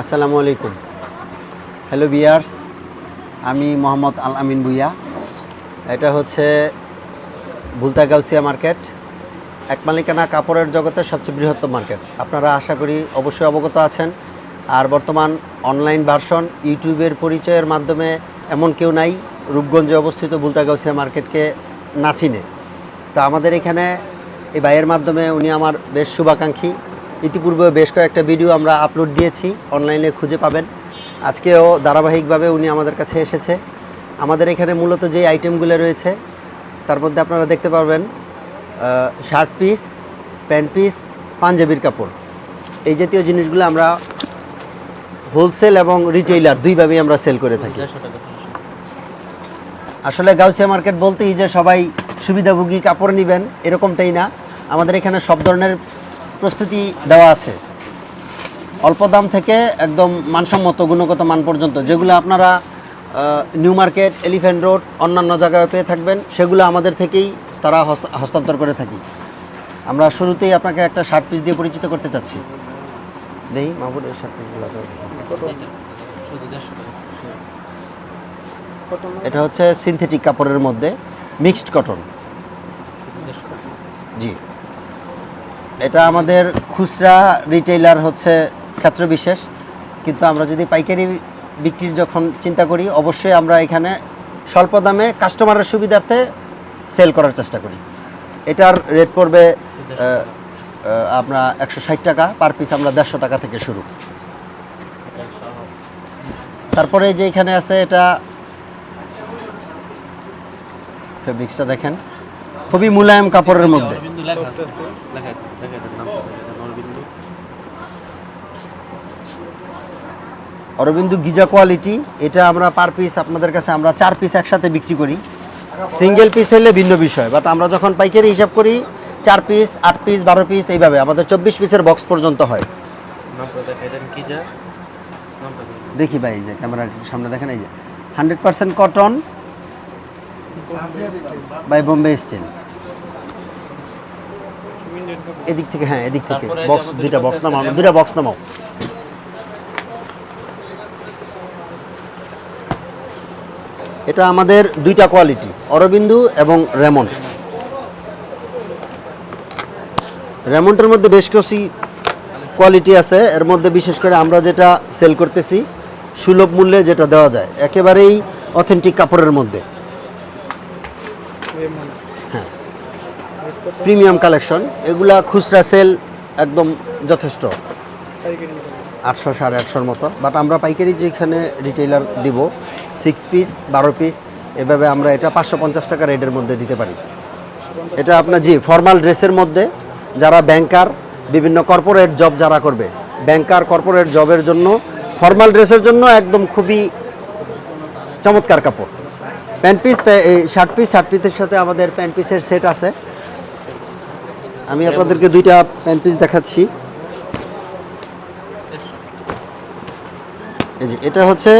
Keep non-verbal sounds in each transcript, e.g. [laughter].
আসসালামু আলাইকুম। হ্যালো বিয়ার্স আমি মোহাম্মদ আল আমিন ভুইয়া। এটা হচ্ছে ভুলতা গাউসিয়া মার্কেট, এক মালিকানা কাপড়ের জগতের সবচেয়ে বৃহত্তম মার্কেট। আপনারা আশা করি অবশ্যই অবগত আছেন। আর বর্তমান অনলাইন ভার্সন ইউটিউবের পরিচয়ের মাধ্যমে এমন কেউ নাই, রূপগঞ্জে অবস্থিত ভুলতা গাউসিয়া মার্কেটকে না চিনে। তো আমাদের এখানে এই ভাইয়ের মাধ্যমে উনি আমার বেশ শুভাকাঙ্ক্ষী। ইতিপূর্বে বেশ কয়েকটা ভিডিও আমরা আপলোড দিয়েছি অনলাইনে খুঁজে পাবেন। আজকেও ধারাবাহিকভাবে উনি আমাদের কাছে এসেছে। আমাদের এখানে মূলত যে আইটেমগুলো রয়েছে, তার মধ্যে আপনারা দেখতে পারবেন শার্ট পিস প্যান্ট পিস পাঞ্জাবির কাপড়। এই জাতীয় জিনিসগুলো আমরা হোলসেল এবং রিটেইলার দুইভাবেই আমরা সেল করে থাকি। আসলে গাউসিয়া মার্কেট বলতেই যে সবাই সুবিধাভোগী কাপড় নেবেন, এরকমটাই না। আমাদের এখানে সব ধরনের প্রস্তুতি দেওয়া আছে। অল্প দাম থেকে একদম মানসম্মত গুণগত মান পর্যন্ত যেগুলো আপনারা নিউ মার্কেট, এলিফ্যান্ট রোড, অন্যান্য জায়গায় পেয়ে থাকবেন, সেগুলো আমাদের থেকেই তারা হস্তান্তর করে থাকি। আমরা শুরুতেই আপনাকে একটা শার্ট পিস দিয়ে পরিচিত করতে চাচ্ছি। দেই, মাহবুব, এই শার্ট পিসগুলো এটা হচ্ছে সিনথেটিক কাপড়ের মধ্যে মিক্সড কটন জি। এটা আমাদের খুচরা রিটেইলার হচ্ছে ক্ষেত্র বিশেষ কিন্তু আমরা যদি পাইকারি বিক্রির যখন চিন্তা করি, অবশ্যই আমরা এখানে স্বল্প দামে কাস্টমারের সুবিধার্থে সেল করার চেষ্টা করি। এটার রেট পড়বে আপনার একশো ষাট টাকা পার পিস আমরা দেড়শো টাকা থেকে শুরু। তারপরে যে এখানে আছে এটা ফেব্রিক্সটা দেখেন। খুবই মুলায়ম কাপড়ের মধ্যে। অরবিন্দু গিজা কোয়ালিটি এটা আমরা পার পিস আপনাদের কাছে আমরা চার পিস একসাথে বিক্রি করি। সিঙ্গেল পিস হলে ভিন্ন বিষয় বাট আমরা যখন পাইকারি হিসাব করি চার পিস আট পিস বারো পিস এইভাবে আমাদের চব্বিশ পিসের বক্স পর্যন্ত হয়? দেখি ভাই এই যে ক্যামেরার সামনে দেখেন এই যে। Hundred percent cotton by Bombay steel এদিক থেকে হ্যাঁ এদিক থেকে। বক্স দুইটা বক্স নামাও দুইটা বক্স নামাও। এটা আমাদের দুইটা কোয়ালিটি অরবিন্দু এবং রেমন্ড। রেমন্ডের মধ্যে বেশ কিছু কোয়ালিটি আছে। এর মধ্যে বিশেষ করে আমরা যেটা সেল করতেছি সুলভ মূল্যে যেটা দেওয়া যায় একেবারেই অথেন্টিক কাপড়ের মধ্যে। হ্যাঁ। প্রিমিয়াম কালেকশন, এগুলা খুচরা সেল একদম যথেষ্ট। আটশো, সাড়ে আটশোর মতো। বাট আমরা পাইকারি যেখানে রিটেইলার দিব সিক্স পিস বারো পিস এভাবে আমরা এটা পাঁচশো পঞ্চাশ টাকা রেটের মধ্যে দিতে পারি। এটা আপনার, জি ফর্মাল ড্রেসের মধ্যে যারা ব্যাংকার বিভিন্ন কর্পোরেট জব যারা করবে ব্যাংকার কর্পোরেট জবের জন্য ফর্মাল ড্রেসের জন্য একদম খুবই চমৎকার কাপড়। Pant piece shirt piece shirt পিসের সাথে আমাদের প্যান্ট পিসের সেট আছে। আমি আপনাদেরকে দুইটা প্যান্ট পিস দেখাচ্ছি। এই যে এটা হচ্ছে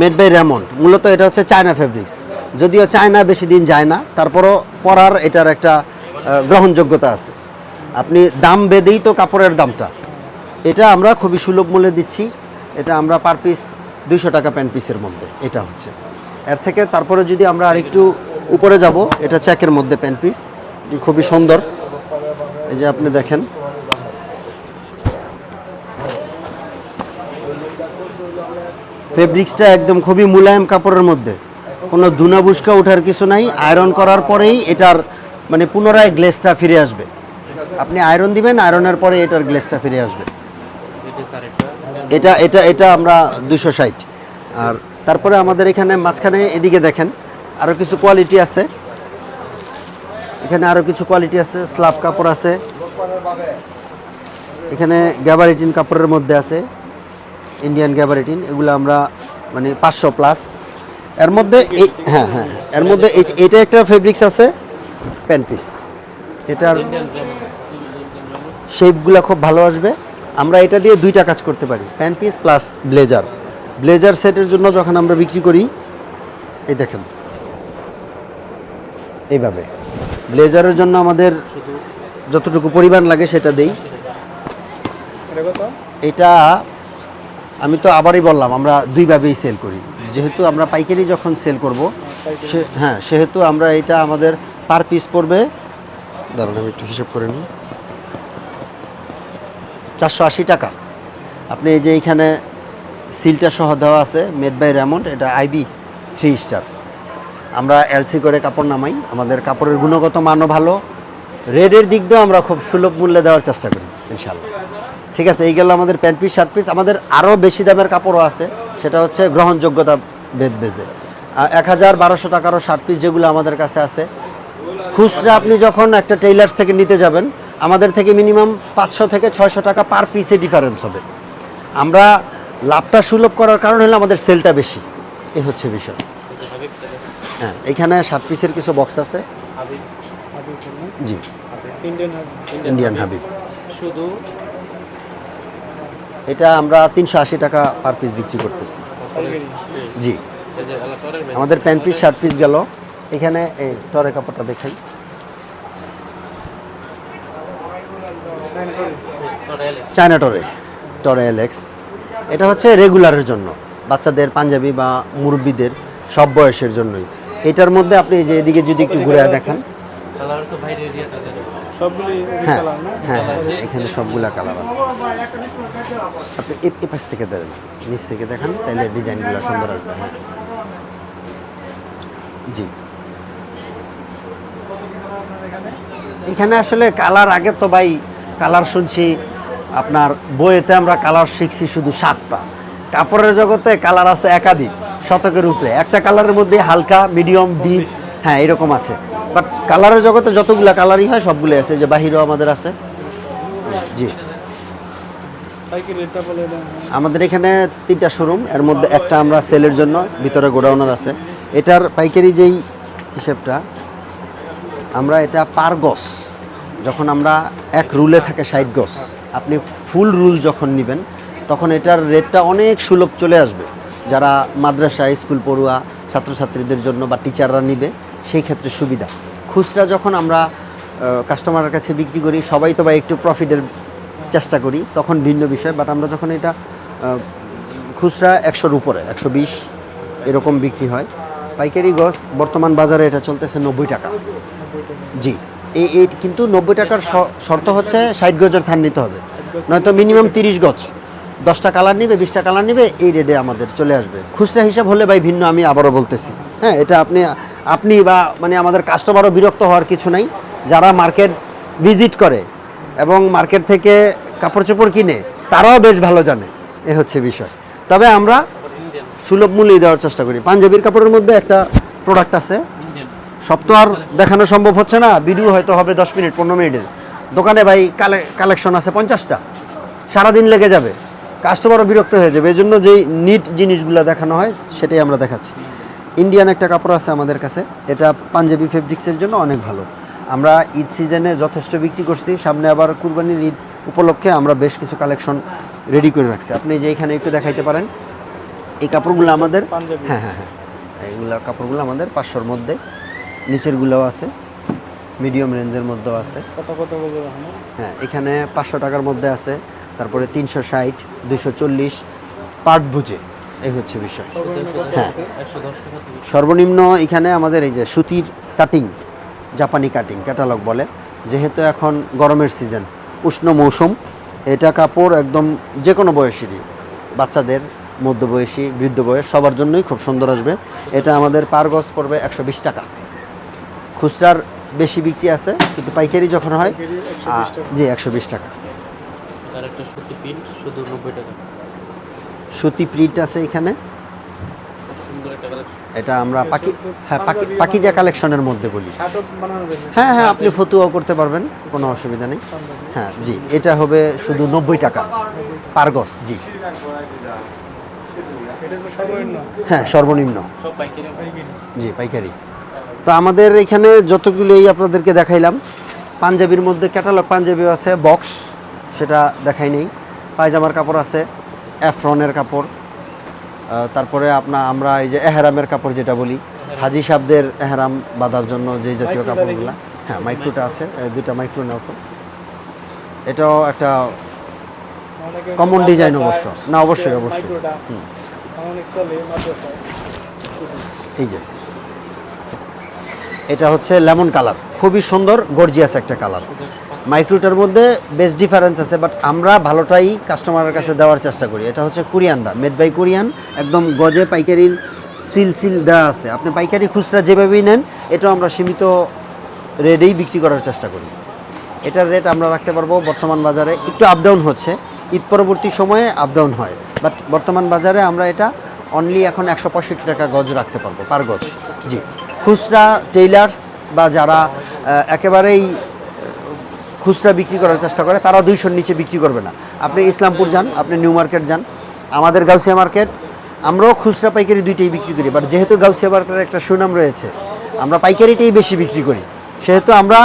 মেড বাই রেমন্ড মূলত এটা হচ্ছে চায়না ফেব্রিক্স যদিও চায়না বেশি দিন যায় না তারপরও পরার এটার একটা গ্রহণযোগ্যতা আছে। আপনি দাম বেঁধেই তো কাপড়ের দামটা। এটা আমরা খুবই সুলভ মূল্যে দিচ্ছি। এটা আমরা পার পিস দুইশো টাকা প্যান্ট পিসের মধ্যে। এটা হচ্ছে। এর থেকে তারপরে যদি আমরা আরেকটু উপরে যাব, এটা চেকের মধ্যে প্যান্ট পিস এটি খুবই সুন্দর। এই যে আপনি দেখেন। ফেব্রিক্সটা একদম খুবই মুলায়ম কাপড়ের মধ্যে। কোনো দুনা বুসকা ওঠার কিছু নাই। আয়রন করার পরেই এটার মানে পুনরায় গ্লেসটা ফিরে আসবে। আপনি আয়রন দিবেন আয়রনের পরে এটার গ্লেসটা ফিরে আসবে। এটা এটা এটা আমরা দুশো ষাট। আর তারপরে আমাদের এখানে মাঝখানে এদিকে দেখেন আরও কিছু কোয়ালিটি আছে। এখানে আরও কিছু কোয়ালিটি আছে স্লাব কাপড় আছে। এখানে গ্যাবারিটিন কাপড়ের মধ্যে আছে ইন্ডিয়ান গ্যাবারিটিন এগুলো আমরা মানে পাঁচশো প্লাস এর মধ্যে এই হ্যাঁ হ্যাঁ হ্যাঁ, এর মধ্যে এই- এটা একটা ফেব্রিক্স আছে প্যান্ট পিস এটার শেপগুলো খুব ভালো আসবে। আমরা এটা দিয়ে দুইটা কাজ করতে পারি pant piece plus blazer blazer সেটের জন্য যখন আমরা বিক্রি করি, এই দেখেন। এইভাবে। ব্লেজারের জন্য আমাদের যতটুকু পরিমাণ লাগে সেটা দেই। এটা আমি তো আবারই বললাম, আমরা দুইভাবেই সেল করি। যেহেতু আমরা পাইকারি যখন সেল করব, সে হ্যাঁ সেহেতু আমরা এটা আমাদের পার পিস পড়বে। দাঁড়ান, আমি একটু হিসেব করে নিই। চারশো আশি টাকা। আপনি এই যে এইখানে সিলটা সহ দেওয়া আছে মেড বাই র্যামন্ড এটা আইবি থ্রি স্টার আমরা এলসি করে কাপড় নামাই, আমাদের কাপড়ের গুণগত মানও ভালো, রেডের দিক দিয়েও আমরা খুব সুলভ মূল্যে দেওয়ার চেষ্টা করি ইনশাল্লাহ ঠিক আছে, এই গেল আমাদের প্যান্ট পিস শার্ট পিস আমাদের আরও বেশি দামের কাপড়ও আছে, সেটা হচ্ছে গ্রহণযোগ্যতা বেদ বেজে এক হাজার বারোশো টাকারও শার্ট পিস যেগুলো আমাদের কাছে আছে। খুচরা আপনি যখন একটা টেইলার্স থেকে নিতে যাবেন, আমাদের থেকে মিনিমাম পাঁচশো থেকে ছয়শো টাকা পার পিসে ডিফারেন্স হবে। আমরা লাভটা সুলভ করার কারণ হলো আমাদের সেলটা বেশি। এই হচ্ছে বিষয়। হ্যাঁ এখানে সাত পিসের কিছু বক্স আছে। জি। ইন্ডিয়ান হাবিব শুধু এটা আমরা তিনশো আশি টাকা পার পিস বিক্রি করতেছি। জি। আমাদের প্যান্ট পিস শার্ট পিস গেল। এখানে এই টরে কাপড়টা দেখাই। চায়না টরে। টরে এলেক্স। এটা হচ্ছে রেগুলারের জন্য। বাচ্চাদের পাঞ্জাবি বা মুরব্বীদের সব বয়সের জন্যই। এটার মধ্যে আপনি যে এদিকে যদি একটু ঘুরে দেখান। হ্যাঁ হ্যাঁ হ্যাঁ এখানে সবগুলা কালার আছে। আপনি এ পাশ থেকে দেবেন নিচ থেকে দেখান তাহলে ডিজাইনগুলো সুন্দর আসবে হ্যাঁ। জি। এখানে আসলে কালার আগে তো ভাই কালার শুনছি আপনার বইয়েতে আমরা কালার শিখছি শুধু সাতটা। কাপড়ের জগতে কালার আছে একাধিক শতকের উপরে। একটা কালারের মধ্যে হালকা মিডিয়াম ডিপ হ্যাঁ এরকম আছে। বাট কালারের জগতে যতগুলা কালারই হয় সবগুলো আছে। যে বাহিরেও আমাদের আছে। জি। আমাদের এখানে তিনটা শোরুম এর মধ্যে একটা আমরা সেলের জন্য ভিতরে গোডাউনার আছে। এটার পাইকারি যেই হিসেবটা আমরা এটা পার গস যখন আমরা এক রুলে থাকে ষাট গস আপনি ফুল রুল যখন নেবেন, তখন এটার রেটটা অনেক সুলভ চলে আসবে। যারা মাদ্রাসা, স্কুল পড়ুয়া, ছাত্রছাত্রীদের জন্য বা টিচাররা নিবে, সেই ক্ষেত্রে সুবিধা। খুচরা যখন আমরা কাস্টমারের কাছে বিক্রি করি, সবাই তো বা একটু প্রফিটের চেষ্টা করি, তখন ভিন্ন বিষয়। বাট আমরা যখন এটা খুচরা একশোর উপরে, একশো বিশ এরকম বিক্রি হয়। পাইকারি গজ বর্তমান বাজারে এটা চলতেছে নব্বই টাকা। জি। এই কিন্তু নব্বই টাকার শর্ত হচ্ছে ষাট গজের থান নিতে হবে। নয়তো মিনিমাম তিরিশ গজ। দশটা কালার নিবে, বিশটা কালার নিবে, এই রেটে আমাদের চলে আসবে। খুচরা হিসাব হলে ভাই ভিন্ন, আমি আবারও বলতেছি। হ্যাঁ এটা আপনি আপনি বা মানে আমাদের কাস্টমারও বিরক্ত হওয়ার কিছু নাই। যারা মার্কেট ভিজিট করে এবং মার্কেট থেকে কাপড় চোপড় কিনে, তারাও বেশ ভালো জানে। এ হচ্ছে বিষয়। তবে আমরা সুলভ মূল্যে দেওয়ার চেষ্টা করি। পাঞ্জাবির কাপড়ের মধ্যে একটা প্রোডাক্ট আছে। সব তো আর দেখানো সম্ভব হচ্ছে না। ভিডিও হয়তো হবে দশ মিনিট পনেরো মিনিটের। দোকানে ভাই কালেকশন আছে পঞ্চাশটা। সারাদিন লেগে যাবে। কাস্টমারও বিরক্ত হয়ে যাবে। এই জন্য যেই নিট জিনিসগুলো দেখানো হয় সেটাই আমরা দেখাচ্ছি। ইন্ডিয়ান একটা কাপড় আছে আমাদের কাছে। এটা পাঞ্জাবি ফেব্রিক্সের জন্য অনেক ভালো। আমরা ঈদ সিজনে যথেষ্ট বিক্রি করছি। সামনে আবার কুরবানির ঈদ উপলক্ষে আমরা বেশ কিছু কালেকশন রেডি করে রাখছি। আপনি যে এখানে একটু দেখাইতে পারেন। এই কাপড়গুলো আমাদের হ্যাঁ হ্যাঁ হ্যাঁ। এইগুলো কাপড়গুলো আমাদের পাঁচশোর মধ্যে নিচেরগুলোও আছে মিডিয়াম রেঞ্জের মধ্যেও আছে। কত কত হ্যাঁ এখানে পাঁচশো টাকার মধ্যে আছে তারপরে তিনশো ষাট দুশো চল্লিশ পার্ট বুঝে এই হচ্ছে বিষয়। হ্যাঁ। সর্বনিম্ন এখানে আমাদের এই যে সুতির কাটিং জাপানি কাটিং ক্যাটালগ বলে যেহেতু এখন গরমের সিজন উষ্ণ মৌসুম এটা কাপড় একদম যে কোনো বয়সেরই বাচ্চাদের মধ্যবয়সী বৃদ্ধ বয়স সবার জন্যই খুব সুন্দর আসবে। এটা আমাদের পার গজ পড়বে একশো বিশ টাকা। খুচরার বেশি বিক্রি আছে কিন্তু পাইকারি যখন হয় পাইকারি 120 আহ, টাকা। জি একশো বিশ টাকা। সুতি প্রিন্ট শুধু নব্বই টাকা। সুতি প্রিন্ট আছে এখানে। সুন্দর একটা কালার এটা আমরা পাকি হ্যাঁ পাকি পাকিজা কালেকশনের মধ্যে বলি। যাবে হ্যাঁ হ্যাঁ আপনি ফতুয়াও করতে পারবেন কোনো অসুবিধা নেই। হ্যাঁ জি এটা হবে শুধু নব্বই টাকা। পারগস জি। হ্যাঁ সর্বনিম্ন। সব পাইকারি। পাইকারি। জি পাইকারি। তো আমাদের এখানে যতগুলোই আপনাদেরকে দেখাইলাম পাঞ্জাবির মধ্যে ক্যাটালগ পাঞ্জাবি আছে বক্স সেটা দেখাই নেই। পায়জামার কাপড় আছে অ্যাফ্রনের কাপড় তারপরে আপনার আমরা এই যে এহরামের কাপড় যেটা বলি হাজি সাহেবদের এহরাম বাঁধার জন্য যে জাতীয় কাপড়গুলো। হ্যাঁ মাইক্রোটা আছে দুইটা মাইক্রো নাও তো। এটাও একটা কমন ডিজাইন অবশ্য। না, অবশ্যই, অবশ্যই। এই যে। এটা হচ্ছে লেমন কালার। খুবই সুন্দর গর্জিয়াস একটা কালার। মাইক্রোটার মধ্যে বেশ ডিফারেন্স আছে বাট আমরা ভালোটাই কাস্টমারের কাছে দেওয়ার চেষ্টা করি। এটা হচ্ছে কোরিয়ানটা মেড বাই কোরিয়ান, একদম গজে পাইকারি সিল সিল দেওয়া আছে। আপনি পাইকারি খুচরা যেভাবেই নেন, এটাও আমরা সীমিত রেটেই বিক্রি করার চেষ্টা করি। এটার রেট আমরা রাখতে পারব, বর্তমান বাজারে একটু আপ ডাউন হচ্ছে। ঈদ পরবর্তী সময়ে আপ ডাউন হয় বাট বর্তমান বাজারে আমরা এটা অনলি এখন একশো পঁয়ষট্টি টাকা গজ রাখতে পারব পার গজ। জি। খুচরা টেইলার্স বা যারা একেবারেই খুচরা বিক্রি করার চেষ্টা করে, তারা দুইশোর নিচে বিক্রি করবে না। আপনি ইসলামপুর যান, আপনি নিউ মার্কেট যান। আমাদের গাউসিয়া মার্কেট, আমরাও খুচরা পাইকারি দুইটাই বিক্রি করি। বাট যেহেতু গাউসিয়া মার্কেটের একটা সুনাম রয়েছে, আমরা পাইকারিটাই বেশি বিক্রি করি। সেহেতু আমরা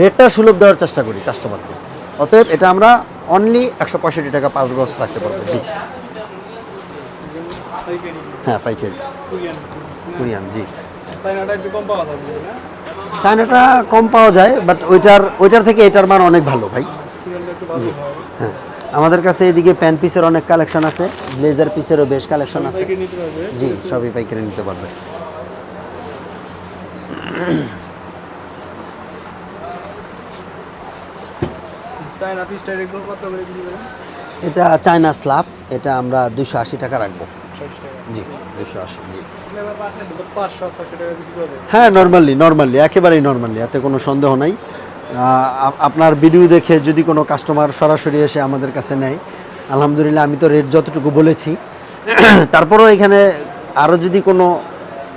রেটটা সুলভ দেওয়ার চেষ্টা করি কাস্টমারকে অতএব এটা আমরা অনলি একশো পঁয়ষট্টি টাকা পাঁচ গজ রাখতে পারব। জি। হ্যাঁ পাইকারি। কোরিয়ান, জি। চায়নাটা কম পাওয়া যায় বাট ওইটার ওইটার থেকে এটার মান অনেক ভালো ভাই। হয়। আমাদের কাছে এদিকে প্যান্ট পিসের অনেক কালেকশন আছে ব্লেজার পিসেরও বেশ কালেকশন আছে। জি সবই পাইকারি নিতে পারবে। এটা চায়না স্ল্যাব এটা আমরা দুশো আশি টাকা রাখব। জি দুশো আশি জি। হ্যাঁ নর্মালি নর্মালি একেবারেই নর্মালি এতে কোনো সন্দেহ নাই। আপ- আপনার ভিডিও দেখে যদি কোনো কাস্টমার সরাসরি এসে আমাদের কাছে নেয় আলহামদুলিল্লাহ আমি তো রেট যতটুকু বলেছি। [clears throat] তারপরেও এখানে আরও যদি কোনো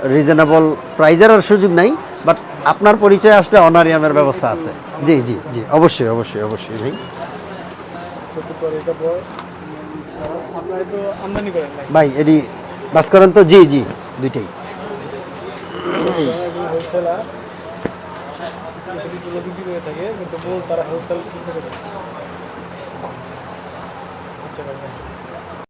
রিজনেবল প্রাইজের আর সুযোগ নাই বাট আপনার পরিচয় আসলে অনারিয়ামের ব্যবস্থা আছে। জি জি জি অবশ্যই অবশ্যই অবশ্যই ভাই। ভাই করে এটা আপনারা তো জি জি দুইটাই। থাকে কিন্তু তারা